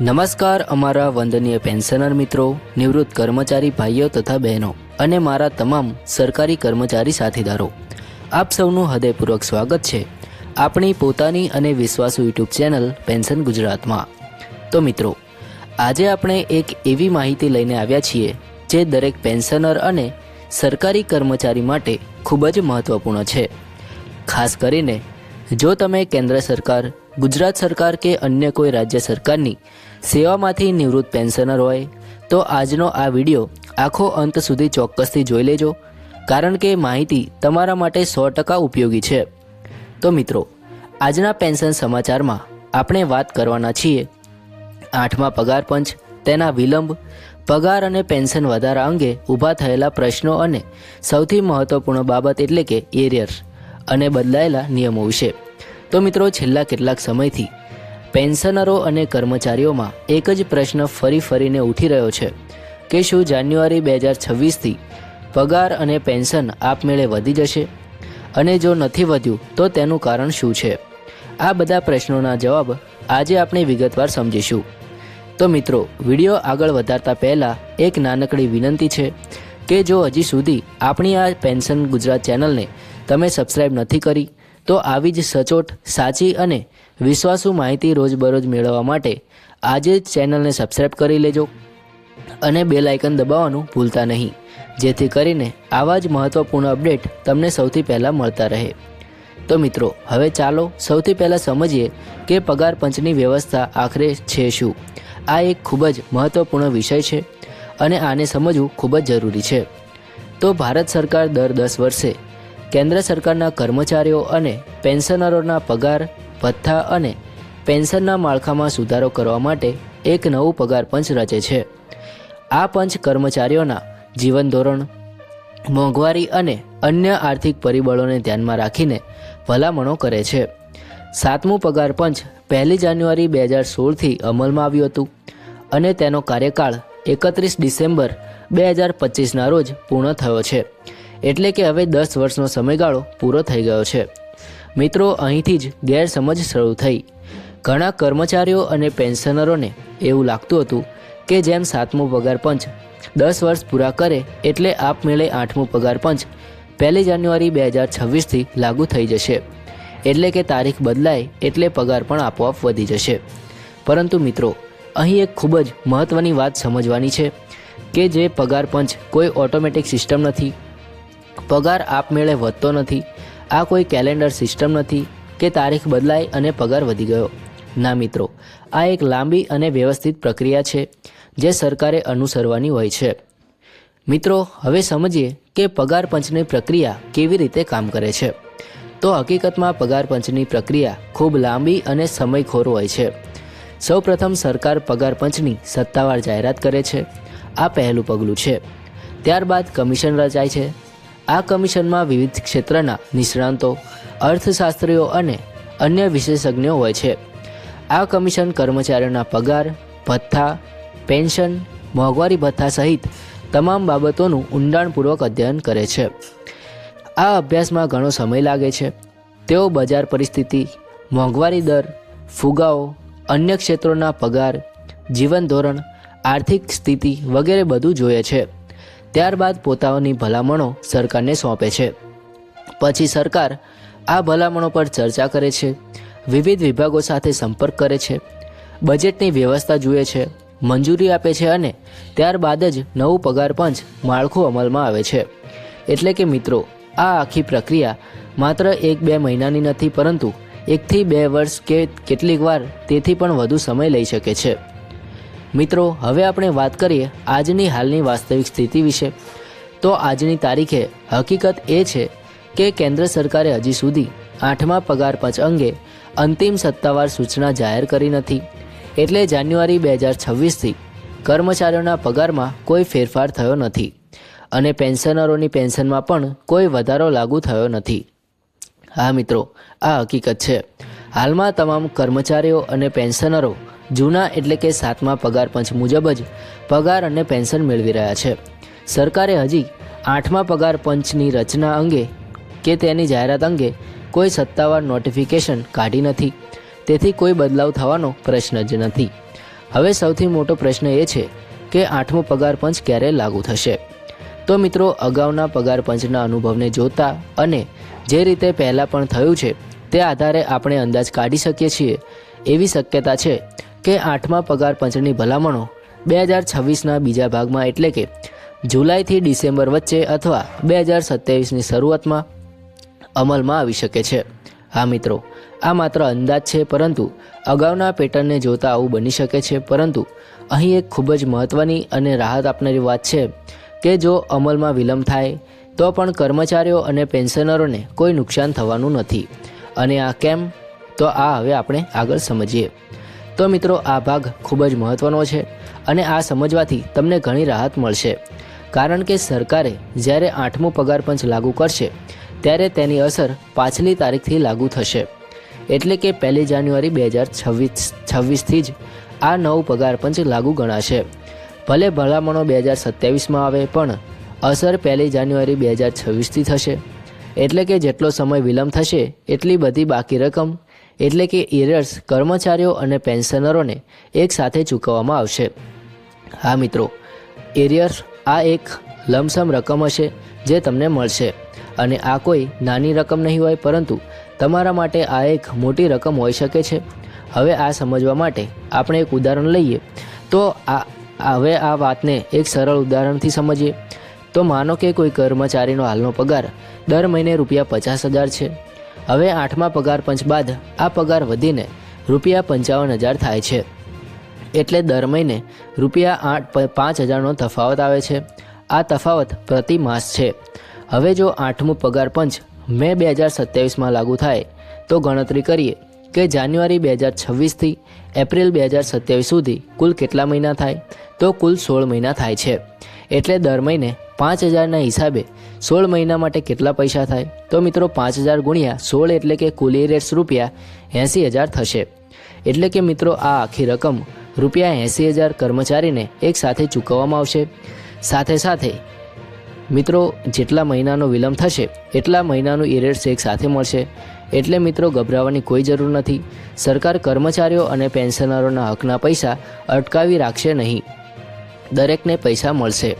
નમસ્કાર, અમારા વંદનીય પેન્શનર મિત્રો, નિવૃત્ત કર્મચારી ભાઈઓ તથા બહેનો અને મારા તમામ સરકારી કર્મચારી સાથીદારો. આપ સૌનું હૃદયપૂર્વક સ્વાગત છે આપણી પોતાની અને વિશ્વાસુ યુટ્યુબ ચેનલ પેન્શન ગુજરાતમાં. તો મિત્રો, આજે આપણે એક એવી માહિતી લઈને આવ્યા છીએ જે દરેક પેન્શનર અને સરકારી કર્મચારી માટે ખૂબ જ મહત્વપૂર્ણ છે. ખાસ કરીને, જો તમે કેન્દ્ર સરકાર ગુજરાત સરકાર કે અન્ય કોઈ રાજ્ય સરકારની સેવામાંથી નિવૃત્ત પેન્શનર હોય, તો આજનો આ વીડિયો આખો અંત સુધી ચોક્કસથી જોઈ લેજો, કારણ કે માહિતી તમારા માટે સો ટકા ઉપયોગી છે. તો મિત્રો, આજના પેન્શન સમાચારમાં આપણે વાત કરવાના છીએ આઠમા પગાર પંચ, તેના વિલંબ, પગાર અને પેન્શન વધારા અંગે ઊભા થયેલા પ્રશ્નો અને સૌથી મહત્વપૂર્ણ બાબત એટલે કે એરિયર અને બદલાયેલા નિયમો વિશે. તો મિત્રો, છેલ્લા કેટલાક સમયથી પેન્શનરો અને કર્મચારીઓમાં એક જ પ્રશ્ન ફરી ફરીને ઉઠી રહ્યો છે કે શું જાન્યુઆરી બે હજાર છવ્વીસથી પગાર અને પેન્શન આપમેળે વધી જશે અને જો નથી વધ્યું, તો તેનું કારણ શું છે? આ બધા પ્રશ્નોના જવાબ આજે આપણે વિગતવાર સમજીશું. તો મિત્રો, વીડિયો આગળ વધારતા પહેલાં એક નાનકડી વિનંતી છે કે જો હજી સુધી આપણી આ પેન્શન ગુજરાત ચેનલને તમે સબસ્ક્રાઇબ નથી કરી તો આવી જ સચોટ, સાચી અને વિશ્વાસુ માહિતી રોજબરોજ મેળવવા માટે આજે જ ચેનલને સબસ્ક્રાઇબ કરી લેજો અને બેલ આઇકન દબાવવાનું ભૂલતા નહીં, જેથી કરીને આવા જ મહત્વપૂર્ણ અપડેટ તમને સૌથી પહેલાં મળતા રહે. તો મિત્રો, હવે ચાલો સૌથી પહેલાં સમજીએ કે પગાર પંચની વ્યવસ્થા આખરે છે શું. આ એક ખૂબ જ મહત્વપૂર્ણ વિષય છે અને આને સમજવું ખૂબ જ જરૂરી છે. તો ભારત સરકાર દર દસ વર્ષે કેન્દ્ર સરકારના કર્મચારીઓ અને પેન્શનરોના પગાર, ભથ્થા અને પેન્શનના માળખામાં સુધારો કરવા માટે એક નવું પગાર પંચ રચે છે. આ પંચ કર્મચારીઓના જીવન ધોરણ, મોંઘવારી અને અન્ય આર્થિક પરિબળોને ધ્યાનમાં રાખીને ભલામણો કરે છે. સાતમું પગાર પંચ પહેલી જાન્યુઆરી બે હજાર સોળથી અમલમાં આવ્યું હતું અને તેનો કાર્યકાળ એકત્રીસ ડિસેમ્બર બે હજાર પચીસના રોજ પૂર્ણ થયો છે. એટલે કે હવે દસ વર્ષનો સમયગાળો પૂરો થઈ ગયો છે. મિત્રો, અહીંથી જ ગેરસમજ શરૂ થઈ. ઘણા કર્મચારીઓ અને પેન્શનરોને એવું લાગતું હતું કે જેમ સાતમું પગાર પંચ દસ વર્ષ પૂરા કરે એટલે આપમેળે આઠમું પગાર પંચ પહેલી જાન્યુઆરી બે હજાર છવ્વીસથી લાગુ થઈ જશે. એટલે કે તારીખ બદલાય એટલે પગાર પણ આપોઆપ વધી જશે. પરંતુ મિત્રો, અહીં એક ખૂબ જ મહત્ત્વની વાત સમજવાની છે કે જે પગાર પંચ કોઈ ઓટોમેટિક સિસ્ટમ નથી પગાર આપમેળે વધતો નથી, આ કોઈ કેલેન્ડર સિસ્ટમ નથી કે તારીખ બદલાઈ અને પગાર વધી ગયો. ના મિત્રો, આ એક લાંબી અને વ્યવસ્થિત પ્રક્રિયા છે જે સરકારે અનુસરવાની હોય છે. મિત્રો, હવે સમજીએ કે પગાર પંચની પ્રક્રિયા કેવી રીતે કામ કરે છે. તો હકીકતમાં પગાર પંચની પ્રક્રિયા ખૂબ લાંબી અને સમયખોર હોય છે. સૌપ્રથમ સરકાર પગાર પંચની સત્તાવાર જાહેરાત કરે છે. આ પહેલું પગલું છે. ત્યારબાદ કમિશન રચાય છે. આ કમિશનમાં વિવિધ ક્ષેત્રના નિષ્ણાંતો, અર્થશાસ્ત્રીઓ અને અન્ય વિશેષજ્ઞો હોય છે. આ કમિશન કર્મચારીઓના પગાર, ભથ્થા, પેન્શન, મોંઘવારી ભથ્થા સહિત તમામ બાબતોનું ઊંડાણપૂર્વક અધ્યયન કરે છે. આ અભ્યાસમાં ઘણો સમય લાગે છે. તેઓ બજાર પરિસ્થિતિ, મોંઘવારી દર ફુગાઓ અન્ય ક્ષેત્રોના પગાર, જીવન ધોરણ, આર્થિક સ્થિતિ વગેરે બધું જોઈએ છે. ત્યારબાદ પોતાની ભલામણો સરકારને સોંપે છે. પછી સરકાર આ ભલામણો પર ચર્ચા કરે છે, વિવિધ વિભાગો સાથે સંપર્ક કરે છે, બજેટની વ્યવસ્થા જુએ છે, મંજૂરી આપે છે અને ત્યારબાદ જ નવું પગાર પંચ માળખું અમલમાં આવે છે. એટલે કે મિત્રો, આ આખી પ્રક્રિયા માત્ર એક બે મહિનાની નથી, પરંતુ એકથી બે વર્ષ કે કેટલીક વાર તેથી પણ વધુ સમય લઈ શકે છે. મિત્રો, હવે આપણે વાત કરીએ આજની હાલની વાસ્તવિક સ્થિતિ વિશે. તો આજની તારીખે હકીકત એ છે કે કેન્દ્ર સરકારે હજી સુધી આઠમા પગાર પંચ અંગે અંતિમ સત્તાવાર સૂચના જાહેર કરી નથી. એટલે જાન્યુઆરી બે હજાર છવ્વીસથી કર્મચારીઓના પગારમાં કોઈ ફેરફાર થયો નથી અને પેન્શનરોની પેન્શનમાં પણ કોઈ વધારો લાગુ થયો નથી. હા મિત્રો, આ હકીકત છે. હાલમાં તમામ કર્મચારીઓ અને પેન્શનરો જૂના એટલે કે સાતમા પગાર પંચ મુજબ જ પગાર અને પેન્શન મેળવી રહ્યા છે. સરકારે હજી આઠમા પગાર પંચની રચના અંગે કે તેની જાહેરાત અંગે કોઈ સત્તાવાર નોટિફિકેશન કાઢી નથી. તેથી કોઈ બદલાવ થવાનો પ્રશ્ન જ નથી. હવે સૌથી મોટો પ્રશ્ન એ છે કે આઠમો પગાર પંચ ક્યારે લાગુ થશે? તો મિત્રો, અગાઉના પગાર પંચના અનુભવને જોતા અને જે રીતે પહેલાં પણ થયું છે, તે આધારે આપણે અંદાજ કાઢી શકીએ છીએ. એવી શક્યતા છે કે આઠમા પગાર પંચની ભલામણો બે હજાર છવ્વીસના બીજા ભાગમાં એટલે કે જુલાઈથી ડિસેમ્બર વચ્ચે અથવા બે હજાર સત્યાવીસની શરૂઆતમાં અમલમાં આવી શકે છે. હા મિત્રો, આ માત્ર અંદાજ છે પરંતુ અગાઉના પેટર્નને જોતા આવું બની શકે છે. પરંતુ અહીં એક ખૂબ જ મહત્ત્વની અને રાહત આપનારી વાત છે કે જો અમલમાં વિલંબ થાય, તો પણ કર્મચારીઓ અને પેન્શનરોને કોઈ નુકસાન થવાનું નથી. અને આ કેમ? તો આ હવે આપણે આગળ સમજીએ. તો મિત્રો, આ ભાગ ખૂબ જ મહત્ત્વનો છે અને આ સમજવાથી તમને ઘણી રાહત મળશે. કારણ કે સરકારે જ્યારે આઠમું પગાર પંચ લાગુ કરશે, ત્યારે તેની અસર પાછલી તારીખથી લાગુ થશે. એટલે કે પહેલી જાન્યુઆરી બે હજાર છવ્વીસ, છવ્વીસથી જ આ નવું પગાર પંચ લાગુ ગણાશે. ભલે ભલામણો બે હજાર સત્યાવીસમાં આવે, પણ અસર પહેલી જાન્યુઆરી બે હજાર છવ્વીસથી થશે. એટલે કે જેટલો સમય વિલંબ થશે, એટલી બધી બાકી રકમ એટલે કે એરર્સ કર્મચારીઓ અને પેન્શનરોને એક સાથે ચૂકવવામાં આવશે. હા મિત્રો, એરિયર્સ આ એક લમસમ રકમ હશે જે તમને મળશે. અને આ કોઈ નાની રકમ નહીં હોય, પરંતુ તમારા માટે આ એક મોટી રકમ હોઈ શકે છે. હવે આ સમજવા માટે આપણે એક ઉદાહરણ લઈએ. તો આ, હવે આ વાતને એક સરળ ઉદાહરણથી સમજીએ. તો માનો કે કોઈ કર્મચારીનો હાલનો પગાર દર મહિને રૂપિયા પચાસ હજાર છે. હવે આઠમા પગાર પંચ બાદ આ પગાર વધીને રૂપિયા પંચાવન હજાર થાય છે. એટલે દર મહિને રૂપિયા આઠ પાંચ હજારનો તફાવત આવે છે. આ તફાવત પ્રતિ માસ છે. હવે જો આઠમું પગાર પંચ મે બે હજાર સત્યાવીસમાં લાગુ થાય, તો ગણતરી કરીએ કે જાન્યુઆરી બે હજાર છવ્વીસથી એપ્રિલ બે હજાર સત્યાવીસ સુધી કુલ કેટલા મહિના થાય? તો કુલ સોળ મહિના થાય છે. એટલે દર મહિને પાંચ હજારના હિસાબે સોળ મહિના માટે કેટલા પૈસા થાય? તો મિત્રો પાંચ હજાર ગુણ્યા સોળ એટલે કે કુલ રેટ્સ રૂપિયા એંસી હજાર થશે. એટલે કે મિત્રો આ આખી રકમ રૂપિયા એંસી હજાર કર્મચારીને એક સાથે ચૂકવવામાં આવશે. સાથે સાથે મિત્રો જેટલા મહિનાનો વિલંબ થશે, એટલા મહિનાનું ઇરેટ્સ એક સાથે મળશે. એટલે મિત્રો ગભરાવાની કોઈ જરૂર નથી. સરકાર કર્મચારીઓ અને પેન્શનરોના હકના પૈસા અટકાવી રાખશે નહીં. દરેકને પૈસા મળશે.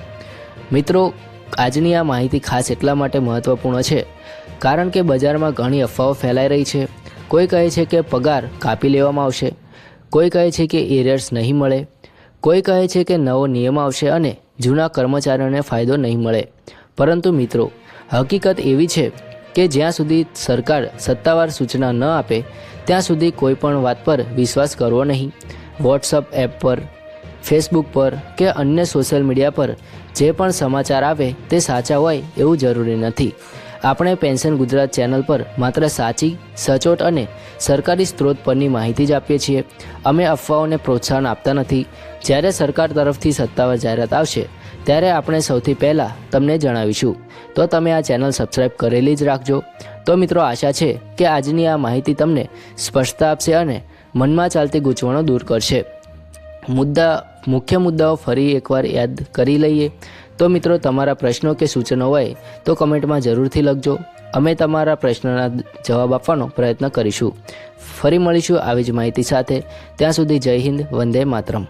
મિત્રો, આજની આ માહિતી ખાસ એટલા માટે મહત્ત્વપૂર્ણ છે, કારણ કે બજારમાં ઘણી અફવાઓ ફેલાઈ રહી છે. કોઈ કહે છે કે પગાર કાપી લેવામાં આવશે, કોઈ કહે છે કે એરિયર્સ નહીં મળે, કોઈ કહે છે કે નવો નિયમ આવશે અને જૂના કર્મચારીઓને ફાયદો નહીં મળે. પરંતુ મિત્રો, હકીકત એવી છે કે જ્યાં સુધી સરકાર સત્તાવાર સૂચના ન આપે, ત્યાં સુધી કોઈ પણ વાત પર વિશ્વાસ કરવો નહીં. વોટ્સઅપ એપ પર ફેસબુક પર કે અન્ય સોશિયલ મીડિયા પર જે પણ સમાચાર આવે તે સાચા હોય એવું જરૂરી નથી. આપણે પેન્શન ગુજરાત ચેનલ પર માત્ર સાચી, સચોટ અને સરકારી સ્ત્રોત પરની માહિતી જ આપીએ છીએ. અમે અફવાઓને પ્રોત્સાહન આપતા નથી. જ્યારે સરકાર તરફથી સત્તાવાર જાહેરાત આવશે, ત્યારે આપણે સૌથી પહેલાં તમને જણાવીશું. તો તમે આ ચેનલ સબસ્ક્રાઈબ કરેલી જ રાખજો. તો મિત્રો આશા છે કે આજની આ માહિતી તમને સ્પષ્ટતા આપશે અને મનમાં ચાલતી ગૂંચવણો દૂર કરશે. મુદ્દા, મુખ્ય મુદ્દાઓ ફરી એકવાર યાદ કરી લઈએ. તો મિત્રો, તમારા પ્રશ્નો કે સૂચનો હોય તો કમેન્ટમાં જરૂરથી લખજો. અમે તમારા પ્રશ્નના જવાબ આપવાનો પ્રયત્ન કરીશું. ફરી મળીશું આવી જ માહિતી સાથે. ત્યાં સુધી જય હિન્દ, વંદે માતરમ.